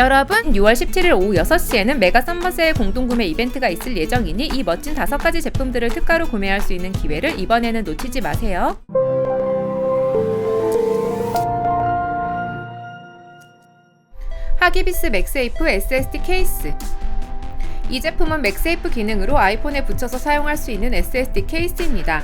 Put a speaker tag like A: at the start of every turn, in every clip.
A: 여러분, 6월 17일 오후 6시에는 메가 썸머 세일 공동구매 이벤트가 있을 예정이니 이 멋진 다섯 가지 제품들을 특가로 구매할 수 있는 기회를 이번에는 놓치지 마세요. 하기비스 맥세이프 SSD 케이스 이 제품은 맥세이프 기능으로 아이폰에 붙여서 사용할 수 있는 SSD 케이스입니다.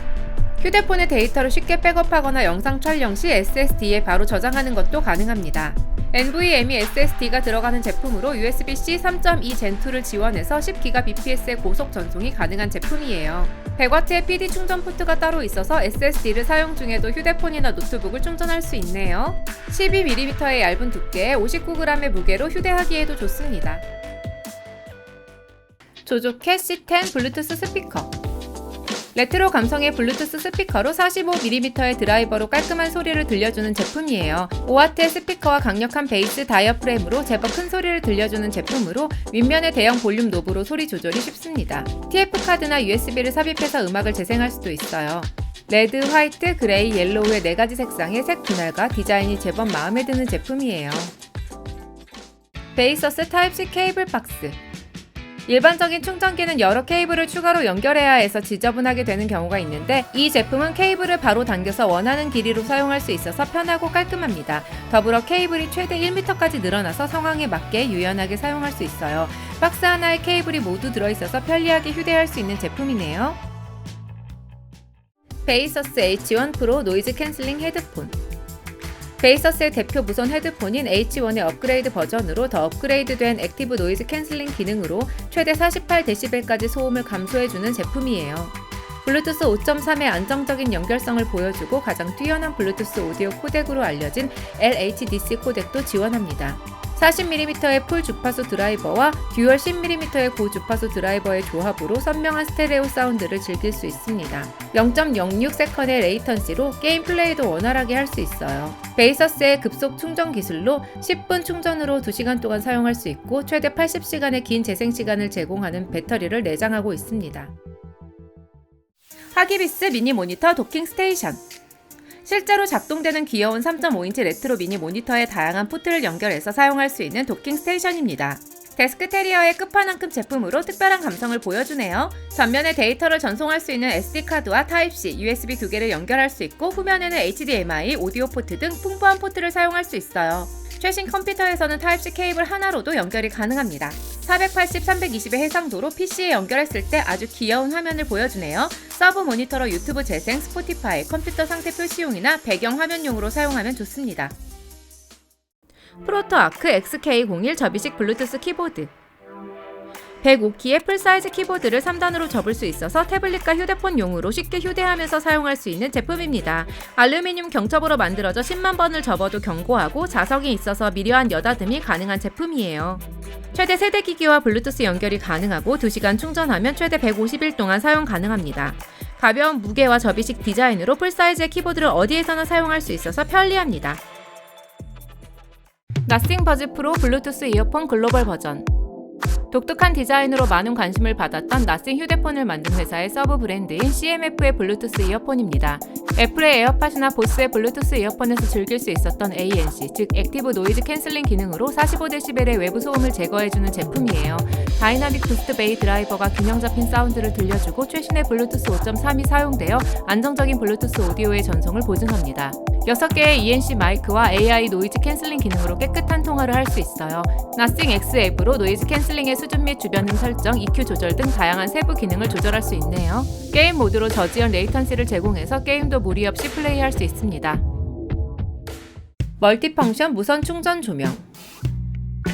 A: 휴대폰의 데이터를 쉽게 백업하거나 영상 촬영 시 SSD에 바로 저장하는 것도 가능합니다. NVMe SSD가 들어가는 제품으로 USB-C 3.2 Gen2를 지원해서 10GBps의 고속 전송이 가능한 제품이에요. 100W의 PD 충전 포트가 따로 있어서 SSD를 사용 중에도 휴대폰이나 노트북을 충전할 수 있네요. 12mm의 얇은 두께에 59g의 무게로 휴대하기에도 좋습니다. 조조캣 C10 블루투스 스피커 레트로 감성의 블루투스 스피커로 45mm의 드라이버로 깔끔한 소리를 들려주는 제품이에요. 5W의 스피커와 강력한 베이스 다이어프램으로 제법 큰 소리를 들려주는 제품으로 윗면의 대형 볼륨 노브로 소리 조절이 쉽습니다. TF 카드나 USB를 삽입해서 음악을 재생할 수도 있어요. 레드, 화이트, 그레이, 옐로우의 네 가지 색상의 색 분할과 디자인이 제법 마음에 드는 제품이에요. 베이서스 타입C 케이블 박스 일반적인 충전기는 여러 케이블을 추가로 연결해야 해서 지저분하게 되는 경우가 있는데 이 제품은 케이블을 바로 당겨서 원하는 길이로 사용할 수 있어서 편하고 깔끔합니다. 더불어 케이블이 최대 1m까지 늘어나서 상황에 맞게 유연하게 사용할 수 있어요. 박스 하나에 케이블이 모두 들어있어서 편리하게 휴대할 수 있는 제품이네요. 베이서스 H1 프로 노이즈 캔슬링 헤드폰 베이서스의 대표 무선 헤드폰인 H1의 업그레이드 버전으로 더 업그레이드된 액티브 노이즈 캔슬링 기능으로 최대 48dB까지 소음을 감소해주는 제품이에요. 블루투스 5.3의 안정적인 연결성을 보여주고 가장 뛰어난 블루투스 오디오 코덱으로 알려진 LHDC 코덱도 지원합니다. 40mm의 풀 주파수 드라이버와 듀얼 10mm의 고주파수 드라이버의 조합으로 선명한 스테레오 사운드를 즐길 수 있습니다. 0.06세컨의 레이턴시로 게임 플레이도 원활하게 할 수 있어요. 베이서스의 급속 충전 기술로 10분 충전으로 2시간 동안 사용할 수 있고 최대 80시간의 긴 재생 시간을 제공하는 배터리를 내장하고 있습니다. 하기비스 미니 모니터 도킹 스테이션 실제로 작동되는 귀여운 3.5인치 레트로 미니 모니터에 다양한 포트를 연결해서 사용할 수 있는 도킹 스테이션입니다. 데스크 테리어의 끝판왕급 제품으로 특별한 감성을 보여주네요. 전면에 데이터를 전송할 수 있는 SD카드와 타입C, USB 두 개를 연결할 수 있고 후면에는 HDMI, 오디오 포트 등 풍부한 포트를 사용할 수 있어요. 최신 컴퓨터에서는 타입C 케이블 하나로도 연결이 가능합니다. 480, 320의 해상도로 PC에 연결했을 때 아주 귀여운 화면을 보여주네요. 서브 모니터로 유튜브 재생, 스포티파이, 컴퓨터 상태 표시용이나 배경 화면용으로 사용하면 좋습니다. 프로토 아크 XK01 접이식 블루투스 키보드 105키의 풀사이즈 키보드를 3단으로 접을 수 있어서 태블릿과 휴대폰용으로 쉽게 휴대하면서 사용할 수 있는 제품입니다. 알루미늄 경첩으로 만들어져 10만 번을 접어도 견고하고 자석이 있어서 미려한 여다듬이 가능한 제품이에요. 최대 세대 기기와 블루투스 연결이 가능하고 2시간 충전하면 최대 150일 동안 사용 가능합니다. 가벼운 무게와 접이식 디자인으로 풀사이즈의 키보드를 어디에서나 사용할 수 있어서 편리합니다. 나싱 버즈 프로 블루투스 이어폰 글로벌 버전 독특한 디자인으로 많은 관심을 받았던 나싱 휴대폰을 만든 회사의 서브 브랜드인 CMF의 블루투스 이어폰입니다. 애플의 에어팟이나 보스의 블루투스 이어폰에서 즐길 수 있었던 ANC, 즉 액티브 노이즈 캔슬링 기능으로 45dB의 외부 소음을 제거해주는 제품이에요. 다이나믹 부스트 베이 드라이버가 균형 잡힌 사운드를 들려주고 최신의 블루투스 5.3이 사용되어 안정적인 블루투스 오디오의 전송을 보증합니다. 6개의 ENC 마이크와 AI 노이즈 캔슬링 기능으로 깨끗한 통화를 할 수 있어요. 나싱 X 앱으로 노이즈 캔슬링의 수준 및 주변 음 설정, EQ 조절 등 다양한 세부 기능을 조절할 수 있네요. 게임 모드로 저지연 레이턴시를 제공해서 게임도 무리 없이 플레이할 수 있습니다. 멀티펑션 무선 충전 조명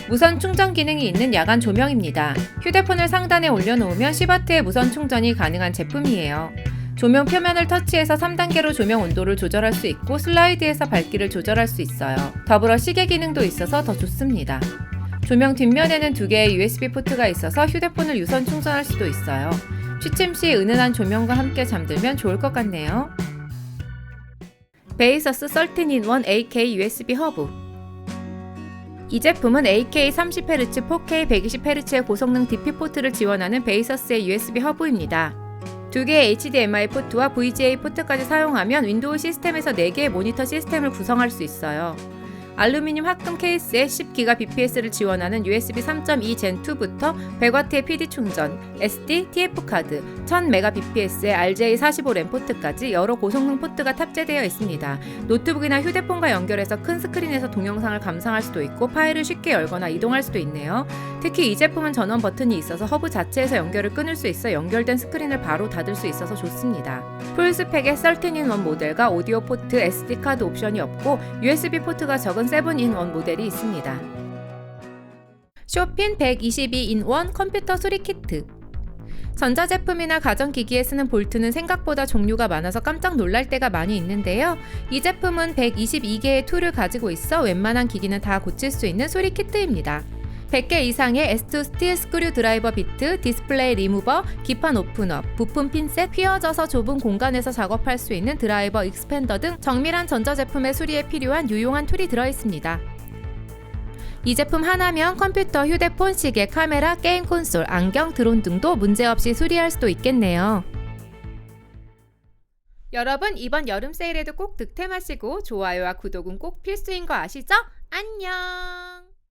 A: 무선 충전 기능이 있는 야간 조명입니다. 휴대폰을 상단에 올려놓으면 10W의 무선 충전이 가능한 제품이에요. 조명 표면을 터치해서 3단계로 조명 온도를 조절할 수 있고 슬라이드에서 밝기를 조절할 수 있어요. 더불어 시계 기능도 있어서 더 좋습니다. 조명 뒷면에는 두 개의 USB 포트가 있어서 휴대폰을 유선 충전할 수도 있어요. 취침 시 은은한 조명과 함께 잠들면 좋을 것 같네요. 베이서스 13in1 AK USB 허브 이 제품은 AK 30Hz, 4K 120Hz의 고성능 DP 포트를 지원하는 베이서스의 USB 허브입니다. 두 개의 HDMI 포트와 VGA 포트까지 사용하면 윈도우 시스템에서 4개의 모니터 시스템을 구성할 수 있어요. 알루미늄 합금 케이스에 10기가 BPS를 지원하는 USB 3.2 Gen 2부터 100W의 PD 충전, SD, TF 카드, 1000메가 BPS의 RJ 45 램 포트까지 여러 고성능 포트가 탑재되어 있습니다. 노트북이나 휴대폰과 연결해서 큰 스크린에서 동영상을 감상할 수도 있고 파일을 쉽게 열거나 이동할 수도 있네요. 특히 이 제품은 전원 버튼이 있어서 허브 자체에서 연결을 끊을 수 있어 연결된 스크린을 바로 닫을 수 있어서 좋습니다. 풀스펙의 13in1 모델과 오디오 포트, SD 카드 옵션이 없고 USB 포트가 적은 7in1 모델이 있습니다. 쇼핀 122in1 컴퓨터 수리 키트 전자제품이나 가전기기에 쓰는 볼트는 생각보다 종류가 많아서 깜짝 놀랄 때가 많이 있는데요. 이 제품은 122개의 툴을 가지고 있어 웬만한 기기는 다 고칠 수 있는 수리 키트입니다. 100개 이상의 S2 스틸 스크류 드라이버 비트, 디스플레이 리무버, 기판 오프너, 부품 핀셋, 휘어져서 좁은 공간에서 작업할 수 있는 드라이버 익스펜더 등 정밀한 전자 제품의 수리에 필요한 유용한 툴이 들어 있습니다. 이 제품 하나면 컴퓨터, 휴대폰, 시계, 카메라, 게임 콘솔, 안경, 드론 등도 문제없이 수리할 수도 있겠네요. 여러분 이번 여름 세일에도 꼭 득템하시고 좋아요와 구독은 꼭 필수인 거 아시죠? 안녕!